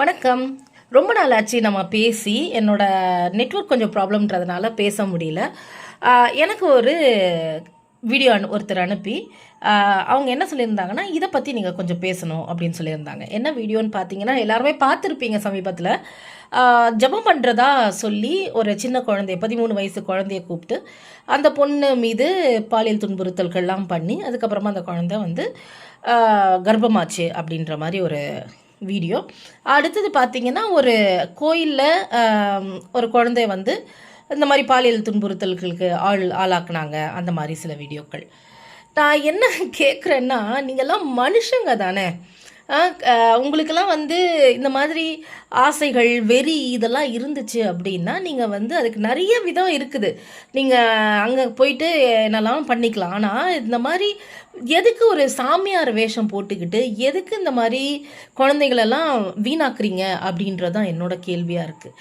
வணக்கம். ரொம்ப நாள் ஆச்சு நம்ம பேசி என்னோட நெட்வொர்க் கொஞ்சம் ப்ராப்ளம்ன்றதுனால பேச முடியல. எனக்கு ஒரு வீடியோ அனு ஒருத்தர் அனுப்பி அவங்க என்ன சொல்லியிருந்தாங்கன்னா இதை பற்றி நீங்கள் கொஞ்சம் பேசணும் அப்படின்னு சொல்லியிருந்தாங்க. என்ன வீடியோன்னு பார்த்தீங்கன்னா எல்லாருமே பார்த்துருப்பீங்க சமீபத்தில். ஜபம் பண்ணுறதா சொல்லி ஒரு சின்ன குழந்தைய பதிமூணு வயசு குழந்தைய கூப்பிட்டு அந்த பொண்ணு மீது பாலியல் துன்புறுத்தல்கள்லாம் பண்ணி அதுக்கப்புறமா அந்த குழந்தை வந்து கர்ப்பமாச்சு அப்படின்ற மாதிரி ஒரு வீடியோ. அடுத்தது பார்த்தீங்கன்னா ஒரு கோயிலில் ஒரு குழந்தை வந்து இந்த மாதிரி பாலியல் துன்புறுத்தல்களுக்கு ஆள் ஆளாக்குனாங்க. அந்த மாதிரி சில வீடியோக்கள். நான் என்ன கேட்குறேன்னா நீங்கள்லாம் மனுஷங்க தானே. உங்களுக்கெல்லாம் வந்து இந்த மாதிரி ஆசைகள் வெறி இதெல்லாம் இருந்துச்சு அப்படின்னா நீங்கள் வந்து அதுக்கு நிறைய விதம் இருக்குது. நீங்கள் அங்கே போயிட்டு என்னெல்லாம் பண்ணிக்கலாம். ஆனால் இந்த மாதிரி எதுக்கு ஒரு சாமியார் வேஷம் போட்டுக்கிட்டு எதுக்கு இந்த மாதிரி குழந்தைகளெல்லாம் வீணாக்குறீங்க அப்படின்றது தான் என்னோட கேள்வியாக இருக்குது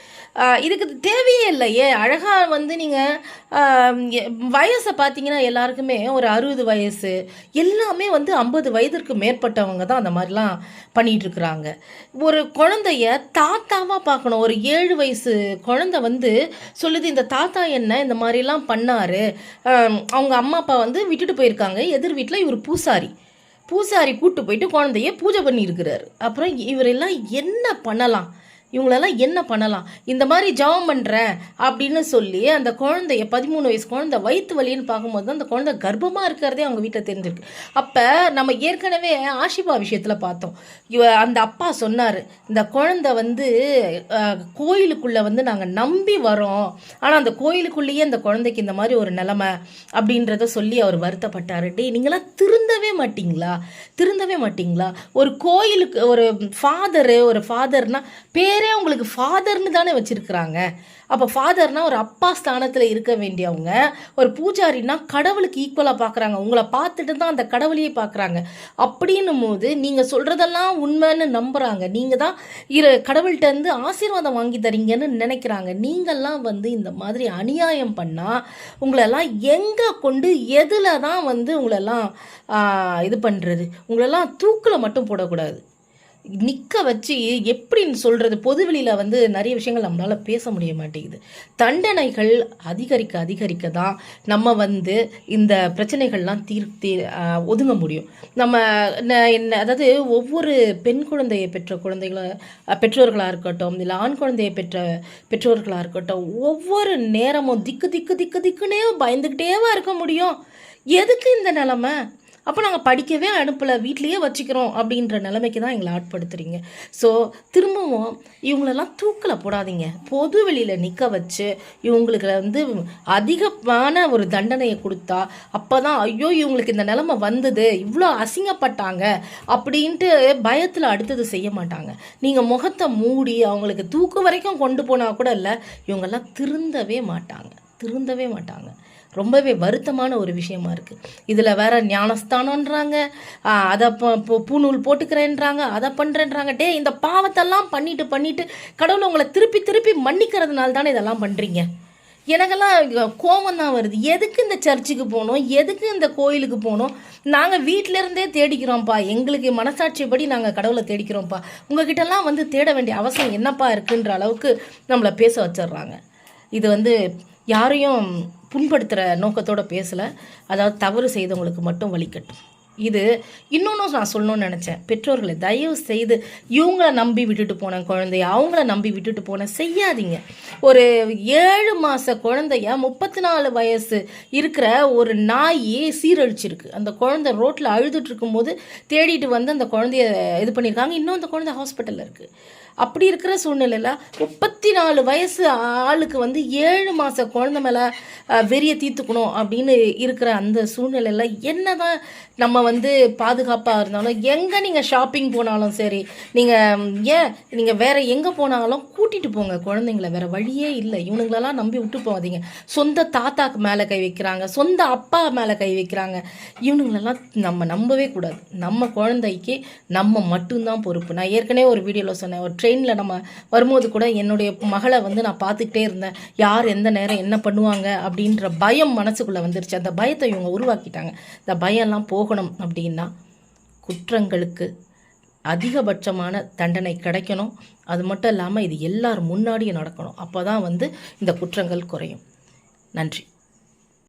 இதுக்கு தேவையே இல்லையே. அழகாக வந்து நீங்கள் வயசை பார்த்தீங்கன்னா எல்லாருக்குமே ஒரு அறுபது வயசு எல்லாமே வந்து ஐம்பது வயதிற்கு மேற்பட்டவங்க தான் அந்த மாதிரிலாம் பண்ணிகிட்ருக்குறாங்க ஒரு குழந்தைய தாத்தாவாக பார்க்கணும். ஒரு ஏழு வயசு குழந்தை வந்து சொல்லுது இந்த தாத்தா என்ன? இந்த மாதிரிலாம் பண்ணார். அவங்க அம்மா அப்பா வந்து விட்டுட்டு போயிருக்காங்க. எதிர் வீட்டில் இவர் பூசாரி. பூசாரி கூட்டு போயிட்டு குழந்தைய பூஜை பண்ணியிருக்கிறாரு. அப்புறம் இவரெல்லாம் என்ன பண்ணலாம்? இவங்களெல்லாம் என்ன பண்ணலாம்? இந்த மாதிரி ஜெபம் பண்ணுறேன் அப்படின்னு சொல்லி அந்த குழந்தைய பதிமூணு வயசு குழந்தை வயிற்று வலின்னு பார்க்கும்போது தான் அந்த குழந்தை கர்ப்பமாக இருக்கிறதே அவங்க வீட்டில் தெரிஞ்சிருக்கு. அப்போ நம்ம ஏற்கனவே ஆஷிபா விஷயத்தில் பார்த்தோம். இவ அந்த அப்பா சொன்னார் இந்த குழந்தை வந்து கோயிலுக்குள்ளே வந்து நாங்கள் நம்பி வரோம். ஆனால் அந்த கோயிலுக்குள்ளேயே அந்த குழந்தைக்கு இந்த மாதிரி ஒரு நிலமை அப்படின்றத சொல்லி அவர் வருத்தப்பட்டார். டே நீங்களாம் திருந்தவே மாட்டிங்களா? திருந்தவே மாட்டிங்களா? ஒரு கோயிலுக்கு ஒரு ஃபாதரு ஒரு ஃபாதர்னா பேர் உங்களுக்கு ஃபாதர்னு தானே வச்சிருக்கிறாங்க. அப்போ ஃபாதர்னால் ஒரு அப்பா ஸ்தானத்தில் இருக்க வேண்டியவங்க ஒரு பூஜாரின்னா கடவுளுக்கு ஈக்குவலாக பார்க்குறாங்க உங்களை பார்த்துட்டு தான் அந்த கடவுளையே பார்க்குறாங்க அப்படின்னும் போது நீங்கள் சொல்கிறதெல்லாம் உண்மைன்னு நம்புகிறாங்க நீங்கள் தான் இரு கடவுள்கிட்ட இருந்து ஆசீர்வாதம் வாங்கி தரீங்கன்னு நினைக்கிறாங்க. நீங்கள்லாம் வந்து இந்த மாதிரி அநியாயம் பண்ணால் உங்களெல்லாம் எங்கே கொண்டு எதில் தான் வந்து உங்களெல்லாம் இது பண்ணுறது உங்களெல்லாம் தூக்கில் மட்டும் போடக்கூடாது. நிற்க வச்சு எப்படின்னு சொல்கிறது பொதுவெளியில் வந்து நிறைய விஷயங்கள் நம்மளால் பேச முடிய மாட்டேங்குது. தண்டனைகள் அதிகரிக்க அதிகரிக்க தான் நம்ம வந்து இந்த பிரச்சனைகள்லாம் தீர்த்தி தீ ஒதுங்க முடியும். நம்ம என்ன அதாவது ஒவ்வொரு பெண் குழந்தையை பெற்ற குழந்தைகளை பெற்றோர்களாக இருக்கட்டும் இல்லை ஆண் குழந்தையை பெற்ற பெற்றோர்களாக இருக்கட்டும் ஒவ்வொரு நேரமும் திக்கு திக்கு திக்கு திக்குன்னே பயந்துக்கிட்டேவா இருக்க முடியும். எதுக்கு இந்த நிலமை? அப்போ நாங்கள் படிக்கவே அனுப்பலை வீட்லேயே வச்சுக்கிறோம் அப்படின்ற நிலைமைக்கு தான் எங்களை ஆட்படுத்துறீங்க. ஸோ திரும்பவும் இவங்களெல்லாம் தூக்கில் போடாதீங்க. பொது வெளியில் நிற்க வச்சு இவங்களுக்கு வந்து அதிகமான ஒரு தண்டனையை கொடுத்தா அப்போ தான் ஐயோ இவங்களுக்கு இந்த நிலமை வந்தது இவ்வளோ அசிங்கப்பட்டாங்க அப்படின்ட்டு பயத்தில் அடுத்தது செய்ய மாட்டாங்க. நீங்கள் முகத்தை மூடி அவங்களுக்கு தூக்கு வரைக்கும் கொண்டு போனால் கூட இல்லை இவங்கெல்லாம் திருந்தவே மாட்டாங்க. திருந்தவே மாட்டாங்க. ரொம்பவே வருத்தமான ஒரு விஷயமா இருக்குது இதில் வேற ஞானஸ்தானன்றாங்க அதை பூநூல் போட்டுக்கிறேன்றாங்க அதை பண்ணுறேன்றாங்க டே இந்த பாவத்தெல்லாம் பண்ணிட்டு பண்ணிட்டு கடவுள் உங்களை திருப்பி திருப்பி மன்னிக்கிறதுனால தானே இதெல்லாம் பண்ணுறீங்க எனக்கெல்லாம் கோபம் தான் வருது. எதுக்கு இந்த சர்ச்சுக்கு போகணும் எதுக்கு இந்த கோயிலுக்கு போகணும் நாங்கள் வீட்டிலேருந்தே தேடிக்கிறோம்ப்பா. எங்களுக்கு மனசாட்சிப்படி நாங்கள் கடவுளை தேடிக்கிறோம்ப்பா. உங்ககிட்டலாம் வந்து தேட வேண்டிய அவசியம் என்னப்பா இருக்குன்ற அளவுக்கு நம்மளை பேச வச்சிடுறாங்க. இது வந்து யாரையும் புண்படுத்துகிற நோக்கத்தோட பேசலை. அதாவது தவறு செய்தவங்களுக்கு மட்டும் வலிக்கட்டும் இது இன்னொன்று நான் சொல்லணும்னு நினச்சேன். பெற்றோர்களை தயவு செய்து இவங்கள நம்பி விட்டுட்டு போன குழந்தைய அவங்கள நம்பி விட்டுட்டு போன செய்யாதீங்க. ஒரு ஏழு மாத குழந்தைய முப்பத்தி நாலு வயசு இருக்கிற ஒரு நாயே சீரழிச்சிருக்கு. அந்த குழந்தை ரோட்டில் அழுதுட்டு இருக்கும்போது தேடிட்டு வந்து அந்த குழந்தைய இது பண்ணியிருக்காங்க. இன்னும் அந்த குழந்தை ஹாஸ்பிட்டலில் இருக்குது அப்படி இருக்கிற சூழ்நிலையில் முப்பத்தி நாலு வயசு ஆளுக்கு வந்து ஏழு மாத குழந்தை மேலே வெறிய தீர்த்துக்கணும் அப்படின்னு இருக்கிற அந்த சூழ்நிலையில் என்னதான் நம்ம வந்து பாதுகாப்பாக இருந்தாலும் எங்கே நீங்கள் ஷாப்பிங் போனாலும் சரி நீங்கள் ஏன் நீங்கள் வேற எங்கே போனாலும் கூட்டிகிட்டு போங்க. குழந்தைங்கள வேறு வழியே இல்லை. இவனுங்களெல்லாம் நம்பி விட்டு போகாதீங்க. சொந்த தாத்தாக்கு மேலே கை வைக்கிறாங்க சொந்த அப்பா மேலே கை வைக்கிறாங்க. இவனுங்களெல்லாம் நம்ம நம்பவே கூடாது. நம்ம குழந்தைக்கு நம்ம மட்டும்தான் பொறுப்பு. நான் ஏற்கனவே ஒரு வீடியோவில் சொன்னேன் ஒரு ட்ரெயினில் நம்ம வரும்போது கூட என்னுடைய மகளை வந்து நான் பார்த்துக்கிட்டே இருந்தேன். யார் எந்த நேரம் என்ன பண்ணுவாங்க அப்படின்ற பயம் மனசுக்குள்ளே வந்துருச்சு. அந்த பயத்தை இவங்க உருவாக்கிட்டாங்க. இந்த பயம்லாம் போகணும் அப்படின்னா குற்றங்களுக்கு அதிகபட்சமான தண்டனை கிடைக்கணும். அது மட்டும் இல்லாமல் இது எல்லார் முன்னாடியும் நடக்கணும். அப்போ தான் வந்து இந்த குற்றங்கள் குறையும். நன்றி.